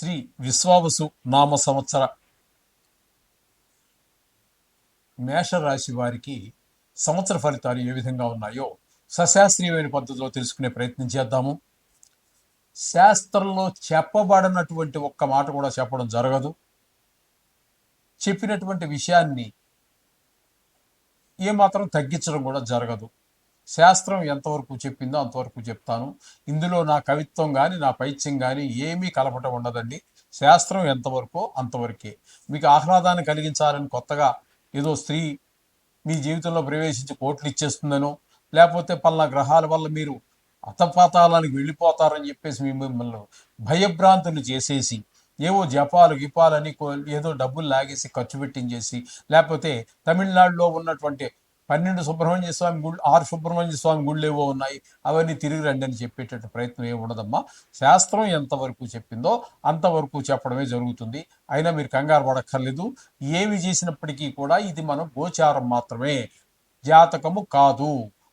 శ్రీ విశ్వావసు నామ సంవత్సర మేషరాశి వారికి సంవత్సర ఫలితాలు ఏ విధంగా ఉన్నాయో సశాస్త్రీయమైన పద్ధతిలో తెలుసుకునే ప్రయత్నం చేద్దాము. శాస్త్రంలో చెప్పబడినటువంటి ఒక్క మాట కూడా చెప్పడం జరగదు. చెప్పినటువంటి విషయాన్ని ఏమాత్రం తగ్గించడం కూడా జరగదు. శాస్త్రం ఎంతవరకు చెప్పిందో అంతవరకు చెప్తాను. ఇందులో నా కవిత్వం కానీ నా పైత్యం కానీ ఏమీ కలపటం ఉండదండి. శాస్త్రం ఎంతవరకు అంతవరకే. మీకు ఆహ్లాదాన్ని కలిగించాలని కొత్తగా ఏదో స్త్రీ మీ జీవితంలో ప్రవేశించి కోట్లు ఇచ్చేస్తుందనో లేకపోతే పలానా గ్రహాల వల్ల మీరు అతపాతాలానికి వెళ్ళిపోతారని చెప్పేసి మిమ్మల్ని భయభ్రాంతులు చేసేసి ఏవో జపాలు గిపాలని కో- ఏదో డబ్బులు లాగేసి ఖర్చు పెట్టించేసి లేకపోతే తమిళనాడులో ఉన్నటువంటి పన్నెండు సుబ్రహ్మణ్య స్వామి గుళ్ళు ఆరు సుబ్రహ్మణ్య స్వామి గుళ్ళు ఏవో ఉన్నాయి అవన్నీ తిరిగి రండి అని చెప్పేటట్టు ప్రయత్నం ఏమి ఉండదమ్మా. శాస్త్రం ఎంతవరకు చెప్పిందో అంతవరకు చెప్పడమే జరుగుతుంది. అయినా మీరు కంగారు పడక్కర్లేదు. ఏమి చేసినప్పటికీ కూడా ఇది మనం గోచారం మాత్రమే. జాతకము కాదు.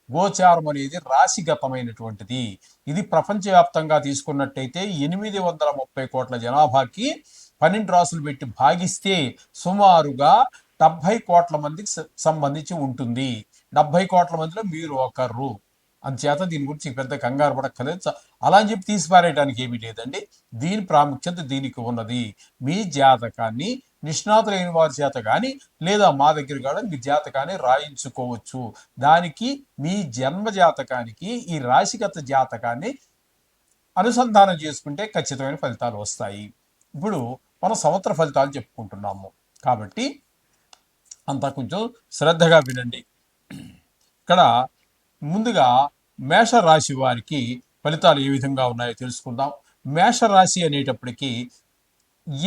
గోచారం అనేది రాశిగతమైనటువంటిది. ఇది ప్రపంచవ్యాప్తంగా తీసుకున్నట్టయితే ఎనిమిది వందల ముప్పై కోట్ల జనాభాకి పన్నెండు రాసులు పెట్టి భాగిస్తే సుమారుగా డెబ్బై కోట్ల మందికి సంబంధించి ఉంటుంది. డెబ్బై కోట్ల మందిలో మీరు ఒకరు. అందుచేత దీని గురించి పెద్ద కంగారు పడక్కలేదు అలా అని చెప్పి తీసిపారేయడానికి ఏమీ లేదండి. దీని ప్రాముఖ్యత దీనికి ఉన్నది. మీ జాతకాన్ని నిష్ణాతులైన వారి చేత కానీ లేదా మా దగ్గర కూడా మీ జాతకాన్ని రాయించుకోవచ్చు. దానికి మీ జన్మ జాతకానికి ఈ రాశిగత జాతకాన్ని అనుసంధానం చేసుకుంటే ఖచ్చితమైన ఫలితాలు వస్తాయి. ఇప్పుడు మనం సంవత్సర ఫలితాలు చెప్పుకుంటున్నాము. కాబట్టి అంతా కొంచెం శ్రద్ధగా వినండి. ఇక్కడ ముందుగా మేషరాశి వారికి ఫలితాలు ఏ విధంగా ఉన్నాయో తెలుసుకుందాం. మేషరాశి అనేటప్పటికీ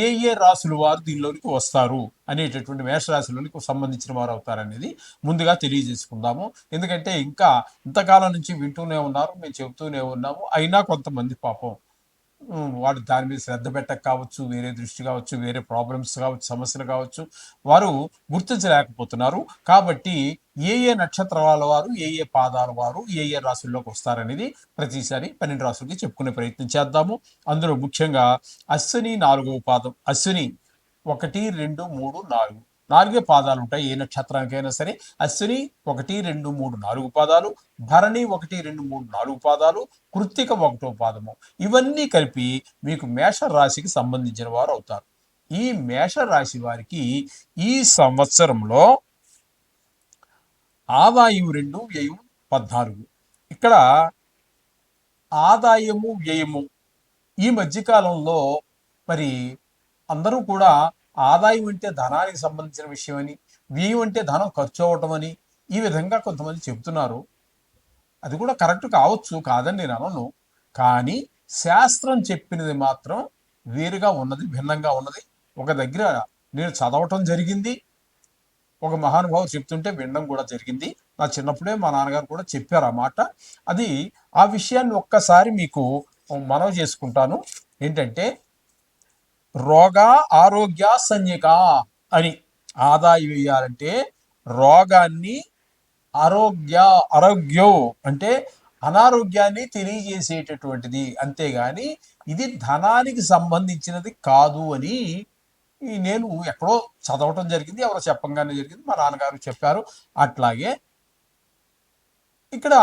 ఏ ఏ రాశుల వారు దీనిలోనికి వస్తారు అనేటటువంటి మేషరాశిలోనికి సంబంధించిన వారు అవుతారనేది ముందుగా తెలియజేసుకుందాము. ఎందుకంటే ఇంకా ఇంతకాలం నుంచి వింటూనే ఉన్నారు మేము చెబుతూనే ఉన్నాము. అయినా కొంతమంది పాపం వాడు దాని మీద శ్రద్ధ పెట్టక కావచ్చు వేరే దృష్టి కావచ్చు వేరే ప్రాబ్లమ్స్ కావచ్చు సమస్యలు కావచ్చు వారు గుర్తించలేకపోతున్నారు. కాబట్టి ఏ ఏ నక్షత్రాల వారు ఏ ఏ పాదాల వారు ఏ ఏ రాశుల్లోకి వస్తారనేది ప్రతిసారి పన్నెండు రాశులకి చెప్పుకునే ప్రయత్నం చేద్దాము. అందులో ముఖ్యంగా అశ్విని నాలుగవ పాదం అశ్విని ఒకటి రెండు మూడు నాలుగు. నాలుగే పాదాలు ఉంటాయి ఏ నక్షత్రానికైనా సరే. అశ్విని ఒకటి రెండు మూడు నాలుగు పాదాలు భరణి ఒకటి రెండు మూడు నాలుగు పాదాలు కృత్తిక ఒకటో పాదము. ఇవన్నీ కలిపి మీకు మేష రాశికి సంబంధించిన వారు అవుతారు. ఈ మేష రాశి వారికి ఈ సంవత్సరంలో ఆదాయం రెండు వ్యయం పద్నాలుగు. ఇక్కడ ఆదాయము వ్యయము ఈ మధ్యకాలంలో మరి అందరూ కూడా ఆదాయం అంటే ధనానికి సంబంధించిన విషయం అని వ్యయం అంటే ధనం ఖర్చు అవ్వటం అని ఈ విధంగా కొంతమంది చెబుతున్నారు. అది కూడా కరెక్ట్ కావచ్చు కాదని నేను అనను కానీ శాస్త్రం చెప్పినది మాత్రం వేరుగా ఉన్నది భిన్నంగా ఉన్నది. ఒక దగ్గర నేను చదవటం జరిగింది. ఒక మహానుభావు చెప్తుంటే వినడం కూడా జరిగింది. నా చిన్నప్పుడే మా నాన్నగారు కూడా చెప్పారు ఆ మాట. అది ఆ విషయాన్ని ఒక్కసారి మీకు మనవి చేసుకుంటాను. ఏంటంటే రోగ ఆరోగ్య సంజ్ఞక అని ఆదాయం వేయాలంటే రోగాన్ని ఆరోగ్య ఆరోగ్యం అంటే అనారోగ్యాన్ని తెలియజేసేటటువంటిది. అంతేగాని ఇది ధనానికి సంబంధించినది కాదు అని నేను ఎక్కడో చదవటం జరిగింది ఎవరో చెప్పంగానే జరిగింది మా నాన్నగారు చెప్పారు. అట్లాగే ఇక్కడ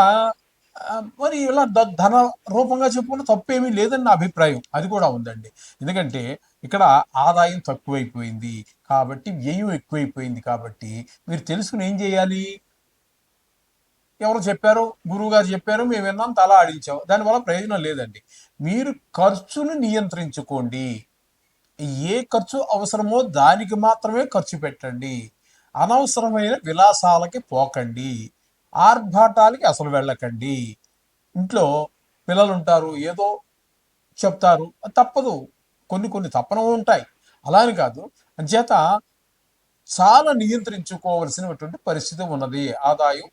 మరి ఇలా ధన రూపంగా చెప్పుకున్న తప్పేమీ లేదని నా అభిప్రాయం. అది కూడా ఉందండి. ఎందుకంటే ఇక్కడ ఆదాయం తక్కువైపోయింది కాబట్టి వ్యయం ఎక్కువైపోయింది కాబట్టి మీరు తెలుసుకుని ఏం చేయాలి? ఎవరు చెప్పారు? గురువు గారు చెప్పారు మేము విన్నాం తల ఆడించాం. దానివల్ల ప్రయోజనం లేదండి. మీరు ఖర్చును నియంత్రించుకోండి. ఏ ఖర్చు అవసరమో దానికి మాత్రమే ఖర్చు పెట్టండి. అనవసరమైన విలాసాలకి పోకండి. ఆర్భాటాలకి అసలు వెళ్ళకండి. ఇంట్లో పిల్లలు ఉంటారు ఏదో చెప్తారు. అది తప్పదు. కొన్ని కొన్ని తప్పన ఉంటాయి. అలా అని కాదు. అంచేత చాలా నియంత్రించుకోవలసినటువంటి పరిస్థితి ఉన్నది. ఆదాయం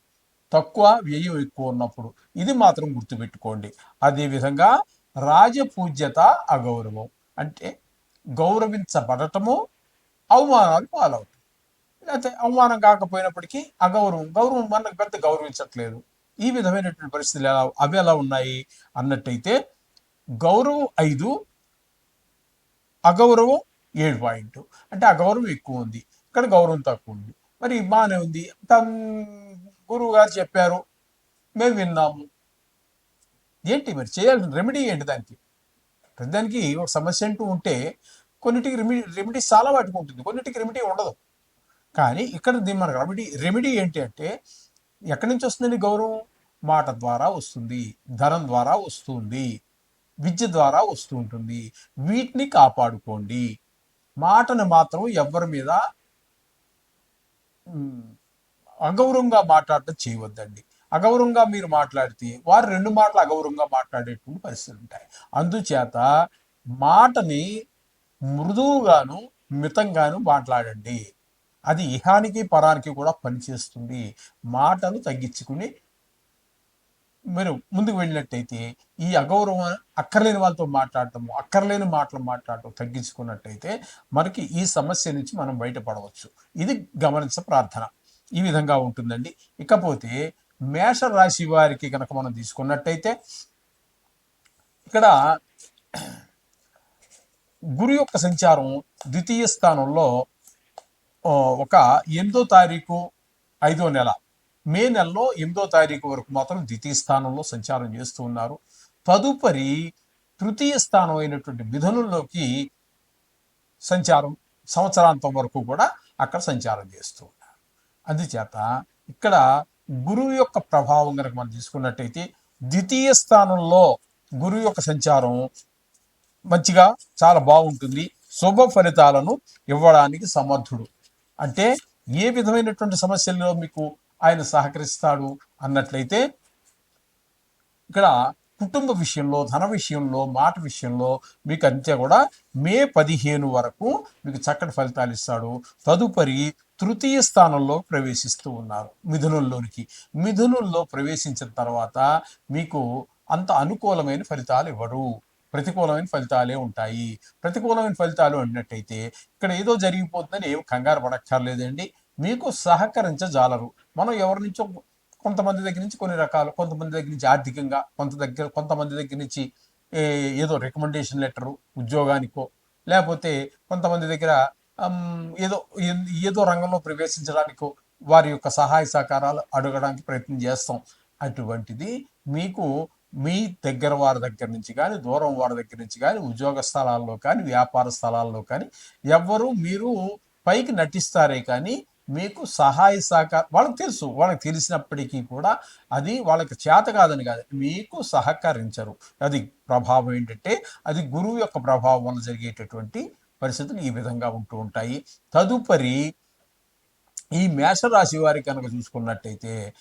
తక్కువ వ్యయం ఎక్కువ ఉన్నప్పుడు. ఇది మాత్రం గుర్తుపెట్టుకోండి. అదేవిధంగా రాజపూజ్యత అగౌరవం. అంటే గౌరవించబడటము అవమానాలు పాలవుతాయి. లేకపోతే అవమానం కాకపోయినప్పటికీ అగౌరవం గౌరవం మనకు పెద్ద గౌరవించట్లేదు. ఈ విధమైనటువంటి పరిస్థితులు ఎలా అవి ఎలా ఉన్నాయి? అన్నట్టయితే గౌరవం ఐదు అగౌరవం ఏడు పాయింట్. అంటే అగౌరవం ఎక్కువ ఉంది. ఇక్కడ గౌరవం తక్కువ ఉంది. మరి బాగానే ఉంది. తమ్ గురువు గారు చెప్పారు మేము విన్నాము. ఏంటి మరి? చేయాల్సిన రెమెడీ ఏంటి దానికి? ప్రతిదానికి ఒక సమస్య అంటూ ఉంటే కొన్నిటికి రెమెడీ రెమెడీ చాలా వాటికి ఉంటుంది. కొన్నిటికి రెమెడీ ఉండదు. కానీ ఇక్కడ దీని మనకు రెమెడీ రెమెడీ ఏంటి అంటే ఎక్కడి నుంచి వస్తుందండి గౌరవం? మాట ద్వారా వస్తుంది ధనం ద్వారా వస్తుంది. విద్య ద్వారా వస్తూ ఉంటుంది. వీటిని కాపాడుకోండి. మాటను మాత్రం ఎవరి మీద అగౌరవంగా మాట్లాడటం చేయవద్దండి. అగౌరవంగా మీరు మాట్లాడితే వారు రెండు మాటలు అగౌరవంగా మాట్లాడేటువంటి పరిస్థితులు ఉంటాయి. అందుచేత మాటని మృదువుగాను మితంగాను మాట్లాడండి. అది ఇహానికి పరానికి కూడా పనిచేస్తుంది. మాటలు తగ్గించుకుని మీరు ముందుకు వెళ్ళినట్టయితే ఈ అగౌరవం అక్కర్లేని వాళ్ళతో మాట్లాడటము అక్కర్లేని మాటలు మాట్లాడటం తగ్గించుకున్నట్టయితే మనకి ఈ సమస్య నుంచి మనం బయటపడవచ్చు. ఇది గమనించ ప్రార్థన. ఈ విధంగా ఉంటుందండి. ఇకపోతే మేష రాశి వారికి కనుక మనం తీసుకున్నట్టయితే ఇక్కడ గురు యొక్క సంచారం ద్వితీయ స్థానంలో ఒక ఎనిమిదో తారీఖు ఐదో నెల. మే నెలలో ఎనిమిదో తారీఖు వరకు మాత్రం ద్వితీయ స్థానంలో సంచారం చేస్తూ ఉన్నారు. తదుపరి తృతీయ స్థానం అయినటువంటి మిథునంలోకి సంచారం సంవత్సరాంతం వరకు కూడా అక్కడ సంచారం చేస్తూ ఉన్నారు. అందుచేత ఇక్కడ గురువు యొక్క ప్రభావం కనుక మనం తీసుకున్నట్టయితే ద్వితీయ స్థానంలో గురువు యొక్క సంచారం మంచిగా చాలా బాగుంటుంది. శుభ ఫలితాలను ఇవ్వడానికి సమర్థుడు. అంటే ఏ విధమైనటువంటి సమస్యల్లో మీకు ఆయన సహకరిస్తాడు అన్నట్లయితే ఇక్కడ కుటుంబ విషయంలో ధన విషయంలో మాట విషయంలో మీకు అంతే కూడా మే పదిహేను వరకు మీకు చక్కటి ఫలితాలు ఇస్తాడు. తదుపరి తృతీయ స్థానంలో ప్రవేశిస్తూ ఉన్నారు మిథునంలోనికి. మిథునంలో ప్రవేశించిన తర్వాత మీకు అంత అనుకూలమైన ఫలితాలు ఇవ్వరు ప్రతికూలమైన ఫలితాలే ఉంటాయి. ప్రతికూలమైన ఫలితాలు అన్నట్టయితే ఇక్కడ ఏదో జరిగిపోతుందని ఏం కంగారు పడక్కర్లేదండి. మీకు సహకరించజాలరు. మనం ఎవరి నుంచో కొంతమంది దగ్గర నుంచి కొన్ని రకాలు కొంతమంది దగ్గర నుంచి ఆర్థికంగా కొంత దగ్గర కొంతమంది దగ్గర నుంచి ఏదో రికమెండేషన్ లెటరు ఉద్యోగానికో లేకపోతే కొంతమంది దగ్గర ఏదో ఏదో రంగంలో ప్రవేశించడానికో వారి యొక్క సహాయ సహకారాలు అడగడానికి ప్రయత్నం చేస్తాం. అటువంటిది మీకు మీ దగ్గర వారి దగ్గర నుంచి కానీ దూరం వారి దగ్గర నుంచి కానీ ఉద్యోగ స్థలాల్లో కానీ వ్యాపార స్థలాల్లో కానీ ఎవ్వరు మీరు పైకి నటిస్తారే కానీ మీకు సహాయ సహకారం వాళ్ళకి తెలుసు. వాళ్ళకి తెలిసినప్పటికీ కూడా అది వాళ్ళకి చేత కాదని కాదు. మీకు సహకరించరు. అది ప్రభావం ఏంటంటే అది గురువు యొక్క ప్రభావం వల్ల జరిగేటటువంటి పరిస్థితులు ఈ విధంగా ఉంటూ ఉంటాయి. తదుపరి ఈ మేషరాశి వారి కనుక చూసుకున్నట్టయితే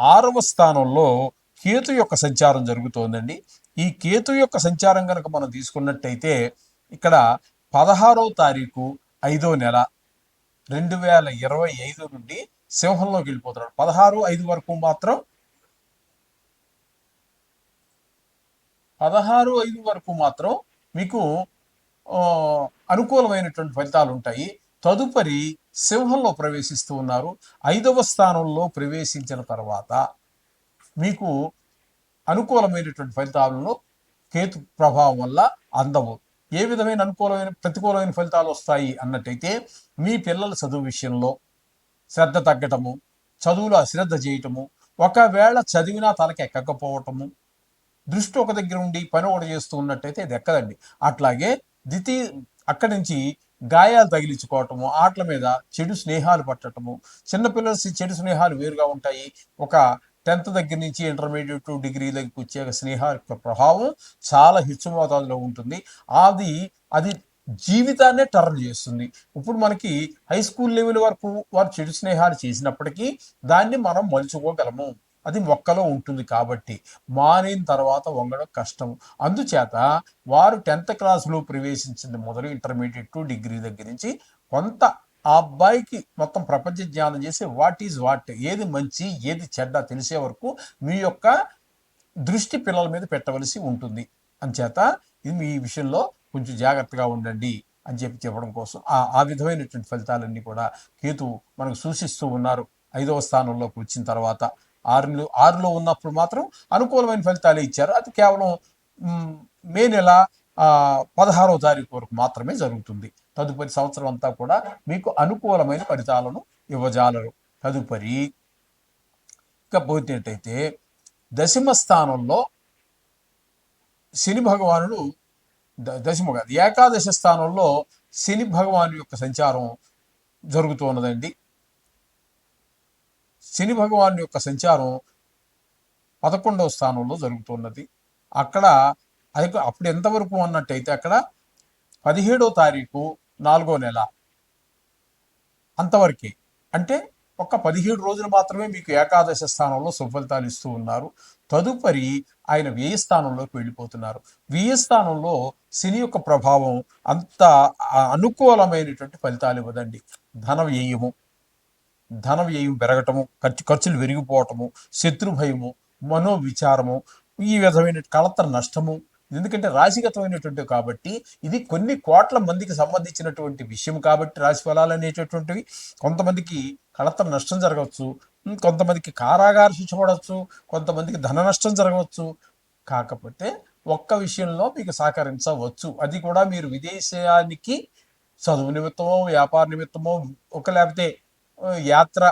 ఆరవ స్థానంలో కేతు యొక్క సంచారం జరుగుతోందండి. ఈ కేతు యొక్క సంచారం కనుక మనం తీసుకున్నట్టయితే ఇక్కడ పదహారవ తారీఖు ఐదో నెల రెండు వేల ఇరవై ఐదు నుండి సింహంలోకి వెళ్ళిపోతున్నాడు. పదహారు ఐదు వరకు మాత్రం పదహారు ఐదు వరకు మాత్రం మీకు అనుకూలమైనటువంటి ఫలితాలు ఉంటాయి. తదుపరి సింహంలో ప్రవేశిస్తూ ఉన్నారు. ఐదవ స్థానంలో ప్రవేశించిన తర్వాత మీకు అనుకూలమైనటువంటి ఫలితాలను కేతు ప్రభావం వల్ల అందవు ఏ విధమైన అనుకూలమైన ప్రతికూలమైన ఫలితాలు వస్తాయి అన్నట్టయితే మీ పిల్లల చదువు విషయంలో శ్రద్ధ తగ్గటము చదువులో అశ్రద్ధ చేయటము ఒకవేళ చదివినా తనకి ఎక్కకపోవటము దృష్టి ఒక దగ్గర ఉండి పని ఒకటి చేస్తూ ఉన్నట్టయితే ఇది ఎక్కదండి. అట్లాగే ద్వితీ అక్కడి నుంచి గాయాలు తగిలించుకోవటము ఆటల మీద చెడు స్నేహాలు పట్టటము చిన్నపిల్లలసి చెడు స్నేహాలు వేరుగా ఉంటాయి. ఒక టెన్త్ దగ్గర నుంచి ఇంటర్మీడియట్ డిగ్రీ దగ్గరికి వచ్చే స్నేహ యొక్క ప్రభావం చాలా హెచ్చు మోతాదులో ఉంటుంది. అది అది జీవితాన్నే టర్న్ చేస్తుంది. ఇప్పుడు మనకి హై స్కూల్ లెవెల్ వరకు వారు చెడు స్నేహాలు చేసినప్పటికీ దాన్ని మనం మలుచుకోగలము. అది మొక్కలో ఉంటుంది కాబట్టి మారిన తర్వాత వంగడం కష్టం. అందుచేత వారు టెన్త్ క్లాస్లో ప్రవేశించింది మొదలు ఇంటర్మీడియట్ టు డిగ్రీ దగ్గర నుంచి కొంత ఆ అబ్బాయికి మొత్తం ప్రపంచ జ్ఞానం చేసి వాట్ ఈజ్ వాట్ ఏది మంచి ఏది చెడ్డ తెలిసే వరకు మీ యొక్క దృష్టి పిల్లల మీద పెట్టవలసి ఉంటుంది. అంచేత ఇది మీ విషయంలో కొంచెం జాగ్రత్తగా ఉండండి అని చెప్పి చెప్పడం కోసం ఆ ఆ విధమైనటువంటి ఫలితాలన్నీ కూడా కేతు మనకు సూచిస్తూ ఉన్నారు. ఐదవ స్థానంలోకి వచ్చిన తర్వాత ఆరులో ఆరులో ఉన్నప్పుడు మాత్రం అనుకూలమైన ఫలితాలే ఇచ్చారు. అది కేవలం మే నెల పదహారవ తారీఖు వరకు మాత్రమే జరుగుతుంది. తదుపరి సంవత్సరం అంతా కూడా మీకు అనుకూలమైన ఫలితాలను ఇవ్వజాలరు. తదుపరి ఇక పోతేటైతే దశమ స్థానంలో శని భగవానుడు ద- దశమ కాదు ఏకాదశ స్థానంలో శని భగవాను యొక్క సంచారం జరుగుతూ ఉన్నదండి. శని భగవాన్ యొక్క సంచారం పదకొండవ స్థానంలో జరుగుతున్నది అక్కడ అది అప్పుడు ఎంతవరకు అన్నట్టయితే అక్కడ పదిహేడో తారీఖు నాలుగో నెల. అంతవరకే. అంటే ఒక్క పదిహేడు రోజులు మాత్రమే మీకు ఏకాదశ స్థానంలో సుఫలితాలు ఇస్తూ ఉన్నారు. తదుపరి ఆయన వ్యయ స్థానంలోకి వెళ్ళిపోతున్నారు. వ్యయ స్థానంలో శని యొక్క ప్రభావం అంత అనుకూలమైనటువంటి ఫలితాలు ఇవ్వదండి. ధన వ్యయము ధన వ్యయం పెరగటము ఖర్చు ఖర్చులు విరిగిపోవటము శత్రుభయము మనోవిచారము ఈ విధమైన కలత నష్టము ఎందుకంటే రాశిగతమైనటువంటి కాబట్టి ఇది కొన్ని కోట్ల మందికి సంబంధించినటువంటి విషయం కాబట్టి రాశి ఫలాలు అనేటటువంటివి. కొంతమందికి కలత నష్టం జరగవచ్చు. కొంతమందికి కారాగార శిక్ష పడవచ్చు. కొంతమందికి ధన నష్టం జరగవచ్చు. కాకపోతే ఒక్క విషయంలో మీకు సహకరించవచ్చు. అది కూడా మీరు విదేశానికి చదువు నిమిత్తమో వ్యాపార నిమిత్తమో ఒక లేకపోతే యాత్ర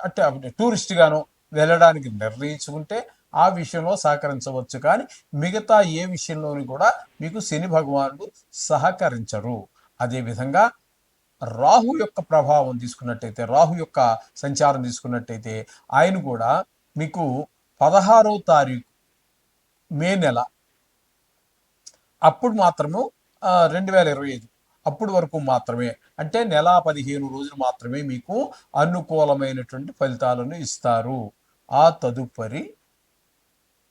అంటే టూరిస్ట్ గాను వెళ్ళడానికి నిర్ణయించుకుంటే ఆ విషయంలో సహకరించవచ్చు. కానీ మిగతా ఏ విషయంలోని కూడా మీకు శని భగవానుడు సహకరించరు. అదేవిధంగా రాహు యొక్క ప్రభావం తీసుకున్నట్టయితే రాహు యొక్క సంచారం తీసుకున్నట్టయితే ఆయన కూడా మీకు పదహారవ తారీఖు మే నెల అప్పుడు మాత్రము రెండు వేల ఇరవై ఐదు అప్పుడు వరకు మాత్రమే. అంటే నెల పదిహేను రోజులు మాత్రమే మీకు అనుకూలమైనటువంటి ఫలితాలను ఇస్తారు. ఆ తదుపరి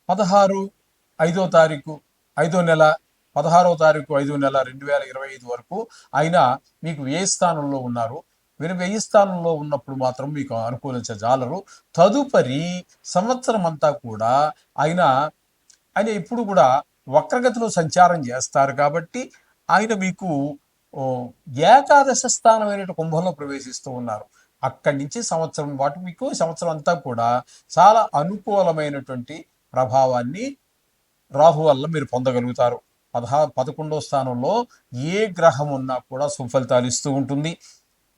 పదహారు ఐదో తారీఖు ఐదో నెల పదహారో తారీఖు ఐదో నెల రెండు వేల ఇరవై ఐదు వరకు ఆయన మీకు వ్యయ స్థానంలో ఉన్నారు? మీరు వ్యయ స్థానంలో ఉన్నప్పుడు మాత్రం మీకు అనుకూలించజాలరు తదుపరి సంవత్సరం అంతా కూడా ఆయన ఆయన ఇప్పుడు కూడా వక్రగతిలో సంచారం చేస్తారు కాబట్టి ఆయన మీకు ఏకాదశ స్థానమైన కుంభంలో ప్రవేశిస్తూ ఉన్నారు. అక్కడి నుంచి సంవత్సరం పాటు మీకు సంవత్సరం అంతా కూడా చాలా అనుకూలమైనటువంటి ప్రభావాన్ని రాహు వల్ల మీరు పొందగలుగుతారు. పదహా పదకొండో స్థానంలో ఏ గ్రహం ఉన్నా కూడా సుఫలితాలు ఇస్తూ ఉంటుంది.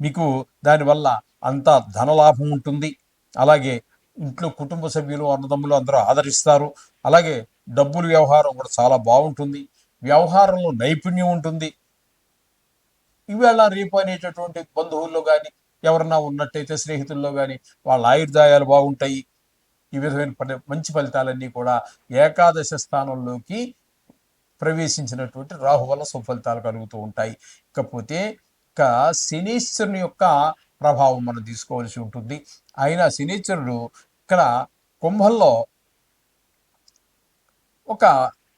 మీకు దానివల్ల అంత ధనలాభం ఉంటుంది. అలాగే ఇంట్లో కుటుంబ సభ్యులు అన్నదమ్ములు అందరూ ఆదరిస్తారు. అలాగే డబ్బుల వ్యవహారం కూడా చాలా బాగుంటుంది. వ్యవహారంలో నైపుణ్యం ఉంటుంది. ఇవాళ రేపు అనేటటువంటి బంధువుల్లో కానీ ఎవరన్నా ఉన్నట్టయితే స్నేహితుల్లో కానీ వాళ్ళ ఆయుర్దాయాలు బాగుంటాయి. ఈ విధమైన మంచి ఫలితాలన్నీ కూడా ఏకాదశ స్థానంలోకి ప్రవేశించినటువంటి రాహు వల్ల సుఫలితాలు కలుగుతూ ఉంటాయి. ఇకపోతే ఇక శనీశ్వరుని యొక్క ప్రభావం మనం తీసుకోవాల్సి ఉంటుంది. ఆయన శనీశ్వరుడు ఇక్కడ కుంభంలో ఒక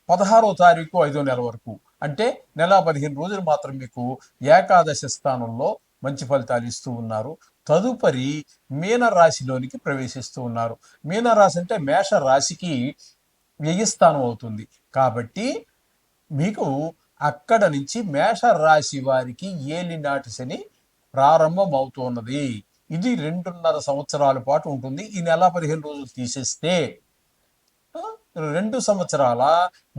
పదహారో తారీఖు ఐదో నెల వరకు అంటే నెల పదిహేను రోజులు మాత్రం మీకు ఏకాదశ స్థానంలో మంచి ఫలితాలు ఇస్తూ ఉన్నారు. తదుపరి మీన రాశిలోనికి ప్రవేశిస్తూ ఉన్నారు. మీనరాశి అంటే మేష రాశికి వ్యయస్థానం అవుతుంది. కాబట్టి మీకు అక్కడ నుంచి మేష రాశి వారికి ఏలినాటి శని ప్రారంభం అవుతున్నది ఇది రెండున్నర సంవత్సరాల పాటు ఉంటుంది. ఈ నెల పదిహేను రోజులు తీసేస్తే రెండు సంవత్సరాల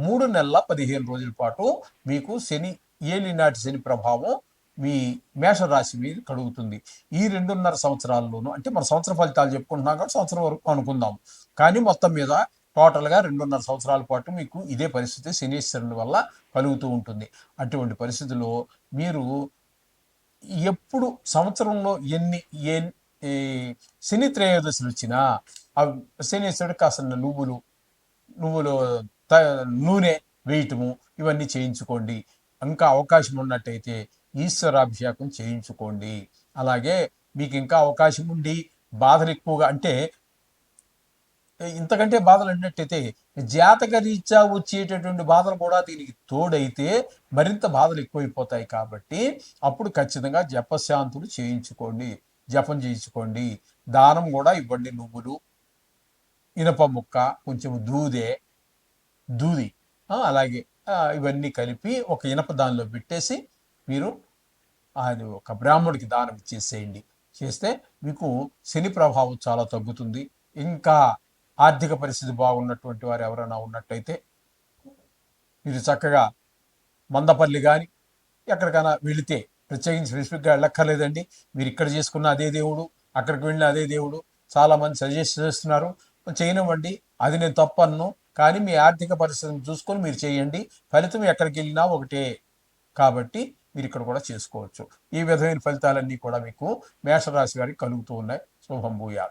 మూడు నెలల పదిహేను రోజుల పాటు మీకు శని ఏలినాటి శని ప్రభావం మీ మేషరాశి మీద కడుగుతుంది. ఈ రెండున్నర సంవత్సరాల్లోనూ అంటే మన సంవత్సర ఫలితాలు చెప్పుకుంటున్నాం కాబట్టి సంవత్సరం వరకు అనుకుందాం. కానీ మొత్తం మీద టోటల్గా రెండున్నర సంవత్సరాల పాటు మీకు ఇదే పరిస్థితి శనీశ్వరుని వల్ల కలుగుతూ ఉంటుంది. అటువంటి పరిస్థితుల్లో మీరు ఎప్పుడు సంవత్సరంలో ఎన్ని ఏ శని త్రయోదశులు వచ్చినా ఆ శనీశ్వరుడు కాస్త నువ్వులు నువ్వులు త- నూనె వేయటము ఇవన్నీ చేయించుకోండి. ఇంకా అవకాశం ఉన్నట్టయితే ఈశ్వరాభిషేకం చేయించుకోండి. అలాగే మీకు ఇంకా అవకాశం ఉండి బాధలు ఎక్కువగా అంటే ఇంతకంటే బాధలు అన్నట్టయితే జాతక రీత్యా వచ్చేటటువంటి బాధలు కూడా దీనికి తోడైతే మరింత బాధలు ఎక్కువైపోతాయి కాబట్టి అప్పుడు ఖచ్చితంగా జపశాంతులు చేయించుకోండి. జపం చేయించుకోండి. దానం కూడా ఇవ్వండి నువ్వులు ఇనప ముక్క కొంచెం దూదే దూది అలాగే ఇవన్నీ కలిపి ఒక ఇనప దానిలో పెట్టేసి మీరు అది ఒక బ్రాహ్మడికి దానం ఇచ్చేసేయండి చేస్తే మీకు శని ప్రభావం చాలా తగ్గుతుంది. ఇంకా ఆర్థిక పరిస్థితి బాగున్నటువంటి వారు ఎవరైనా ఉన్నట్టయితే మీరు చక్కగా మందపల్లి కానీ ఎక్కడికైనా వెళితే ప్రత్యేకించి స్పెసిఫిక్గా వెళ్ళక్కర్లేదండి. మీరు ఇక్కడ చేసుకున్న అదే దేవుడు అక్కడికి వెళ్ళిన అదే దేవుడు. చాలామంది సజెస్ట్ చేస్తున్నారు. చేయనివ్వండి. అది నేను తప్పను కానీ మీ ఆర్థిక పరిస్థితిని చూసుకొని మీరు చేయండి. ఫలితం ఎక్కడికి వెళ్ళినా ఒకటే. కాబట్టి మీరు ఇక్కడ కూడా చేసుకోవచ్చు. ఈ విధమైన ఫలితాలన్నీ కూడా మీకు మేషరాశి వారికి కలుగుతూ ఉన్నాయి. శుభం